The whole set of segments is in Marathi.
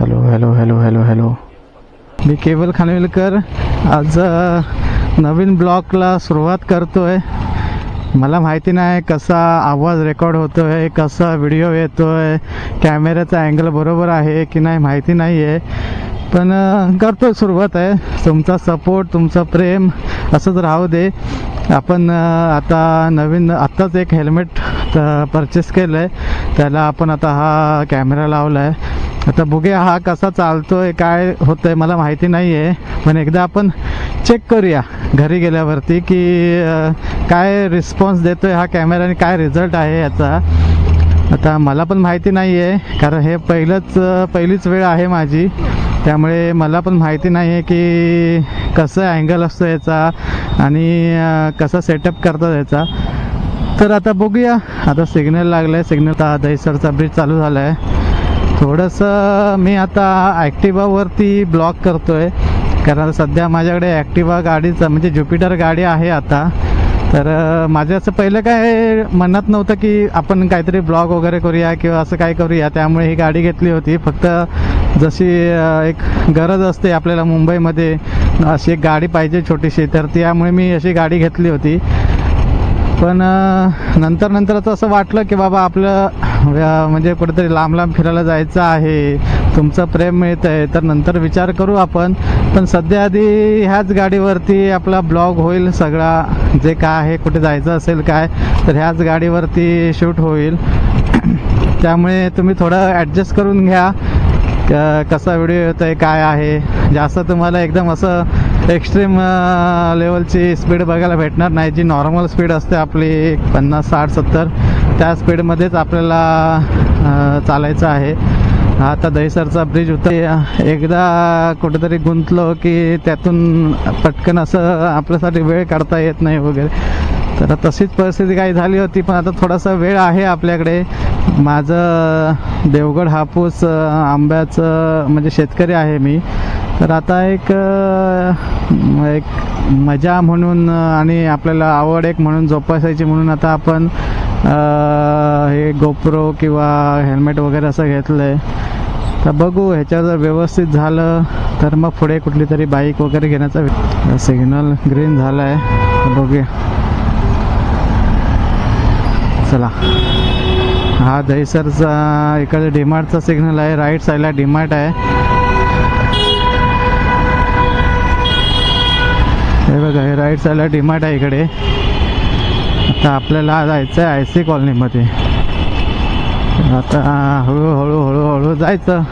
Hello hello hello hello hello मी केवल खानविलकर. आज नवीन ब्लॉगला सुरुवात करतो आहे मला माहिती नाही कसा आवाज रेकॉर्ड होतो आहे कसा व्हिडिओ येतो आहे कॅमेऱ्याचा अँगल बरोबर आहे की नाही माहिती नाही आहे पण अ, करतो सुरुवात आहे. तुमचा सपोर्ट तुमचं प्रेम असंच राहू दे. आपण आता नवीन आत्ताच एक हेल्मेट परचेस केलं आहे त्याला आपण आता हा कॅमेरा लावला आहे आता बघूया हा कसा चालतोय काय होतंय मला माहिती नाही आहे पण एकदा आपण चेक करूया घरी गेल्यावरती की काय रिस्पॉन्स देतोय हा कॅमेरा आणि काय रिझल्ट आहे याचा. आता मला पण माहिती नाही आहे कारण हे पहिलंच पहिलीच वेळ आहे माझी. त्यामुळे मला पण माहिती नाही आहे की कसं अँगल असतो याचा आणि कसं कसा सेटअप करतात याचा. तर आता बघूया. आता सिग्नल लागलं आहे सिग्नल आता दहीसरचा ब्रिज चालू झाला आहे थोडंसं मी आता ॲक्टिवावरती ब्लॉक करतो आहे कारण सध्या माझ्याकडे ॲक्टिवा गाडीचं म्हणजे ज्युपिटर गाडी आहे आता. तर माझं असं पहिलं काय मनात नव्हतं की आपण काहीतरी ब्लॉग वगैरे करूया किंवा असं काय करूया. त्यामुळे ही गाडी घेतली होती. फक्त जशी एक गरज असते आपल्याला मुंबईमध्ये अशी एक गाडी पाहिजे छोटीशी. तर त्यामुळे मी अशी गाडी घेतली होती. पण नंतर नंतर असं वाटलं की बाबा आपलं म्हणजे कुठेतरी लांब लांब फिरायला जायचं आहे. तुमचं प्रेम मिळतं आहे तर नंतर विचार करू आपण. पण सध्या आधी ह्याच गाडीवरती आपला ब्लॉग होईल सगळा. जे काय आहे कुठे जायचं असेल काय तर ह्याच गाडीवरती शूट होईल. त्यामुळे तुम्ही थोडं ॲडजस्ट करून घ्या. क- कसा व्हिडिओ येतो आहे काय आहे. जास्त तुम्हाला एकदम असं एक्स्ट्रीम लेवलची स्पीड बघायला भेटणार नाही. जी नॉर्मल स्पीड असते आपली पन्नास साठ सत्तर. त्या स्पीडमध्येच आपल्याला चालायचं आहे. आता दहीसरचा ब्रिज होता एकदा कुठेतरी गुंतलो की त्यातून पटकन असं आपल्यासाठी वेळ काढता येत नाही वगैरे. तर तशीच परिस्थिती काही झाली होती पण आता थोडासा वेळ आहे आपल्याकडे. माझं देवगड हापूस आंब्याचं म्हणजे शेतकरी आहे मी. तर आता एक एक मजा म्हणून आणि आपल्याला आवड एक म्हणून जोपासायची म्हणून आता आपण हे गोप्रो किंवा हेल्मेट वगैरे असं घेतलं आहे तर बघू ह्याच्या जर व्यवस्थित झालं तर मग पुढे कुठली तरी बाईक वगैरे घेण्याचा सिग्नल ग्रीन झाला आहे बघूया. चला. हा दहीसरचा इकडे डीमार्टचा सिग्नल आहे. राईट साईडला डीमार्ट आहे. हे बघा हे राईट साईडला डीमार्ट आहे इकडे. आता आपल्याला जायचं आहे आय सी कॉलनीमध्ये. आता हळूहळू हळूहळू जायचं.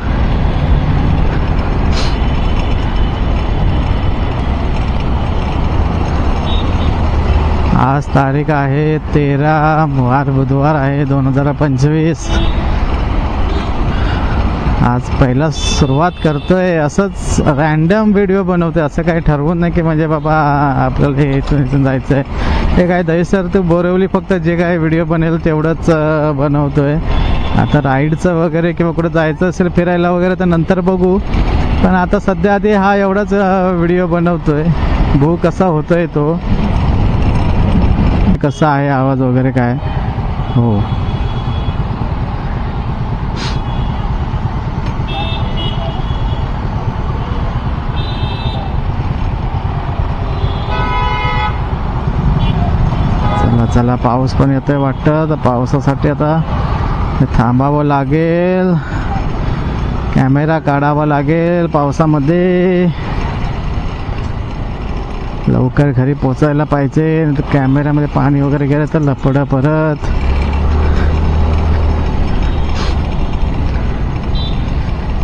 आज तारीख आहे तेरा वार बुधवार आहे दोन हजार पंचवीस. आज पहिला सुरुवात करतोय असंच रॅन्डम व्हिडिओ बनवतोय असं काही ठरवून नाही की म्हणजे बाबा आपल्याला हे इथून इथून जायचं आहे हे काय दहीसर तू बोरवली फक्त जे काय व्हिडिओ बनेल तेवढंच बनवतोय. आता राईडचं वगैरे किंवा कुठं जायचं असेल फिरायला वगैरे तर नंतर बघू. पण आता सध्या आधी हा एवढाच व्हिडिओ बनवतोय. भू कसा होतोय तो? कसा आहे आवाज वगैरे काय? हो. चला पाऊस पण येतोय वाटतं. तर पावसासाठी आता थांबावं लागेल. कॅमेरा काढावा लागेल पावसामध्ये. लवकर घरी पोचायला पाहिजे. कॅमेऱ्यामध्ये पाणी वगैरे गेलं तर लपडं परत.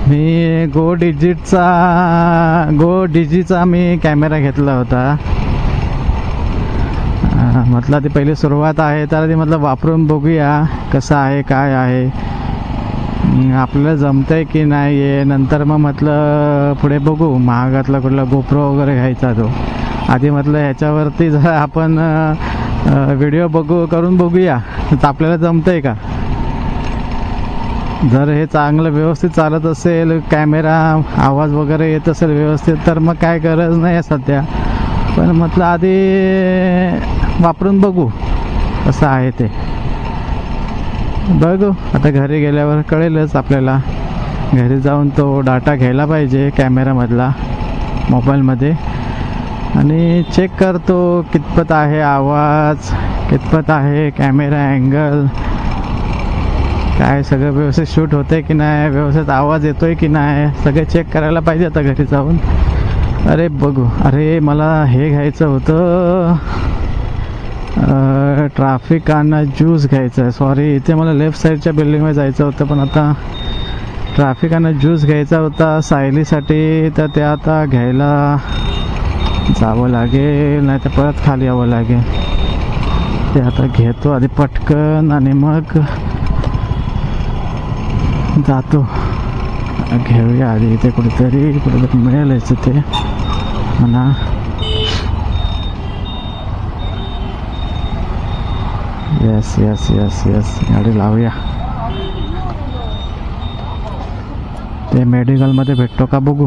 मी गो डिजिटचा गो डिजीचा मी कॅमेरा घेतला होता. म्हटलं ती पहिली सुरुवात आहे तर ती म्हटलं वापरून बघूया कसं आहे काय आहे. आपल्याला जमतंय की नाही आहे नंतर मग म्हटलं पुढे बघू महागातला कुठला गोप्रो वगैरे घ्यायचा तो. आधी म्हटलं ह्याच्यावरती जरा आपण व्हिडिओ बघू करून बघूया. तर आपल्याला जमतंय का? जर हे चांगलं व्यवस्थित चालत असेल कॅमेरा आवाज वगैरे येत असेल व्यवस्थित तर मग काय गरज नाही आहे सध्या. पण म्हटलं आधी वापरून बघू. कसं आहे ते. बघू. आता घरी गेल्यावर कळेलच आपल्याला. घरी जाऊन तो डाटा घ्यायला पाहिजे कॅमेरामधला मोबाईलमध्ये आणि चेक करतो कितपत आहे आवाज कितपत आहे कॅमेरा अँगल काय सगळं व्यवस्थित शूट होतंय की नाही व्यवस्थित आवाज येतोय की नाही सगळं चेक करायला पाहिजे आता घरी जाऊन. अरे बघू. अरे मला हे घ्यायचं होतं. ट्रॅफिक आणि ज्यूस घ्यायचं आहे. सॉरी इथे मला लेफ्ट साईडच्या बिल्डिंगमध्ये जायचं होतं पण आता ट्रॅफिक आणि ज्यूस घ्यायचा होता. सायलीसाठी तर ते आता घ्यायला जावं लागेल नाही तर परत खाली यावं लागेल. ते आता घेतो आधी पटकन आणि मग जातो. घेऊया आधी इथे कुठेतरी कुठेतरी मिळेलच ते. म्हणा. येस येस येस येस गाडी लावूया. ते मेडिकलमध्ये भेटतो का बघू.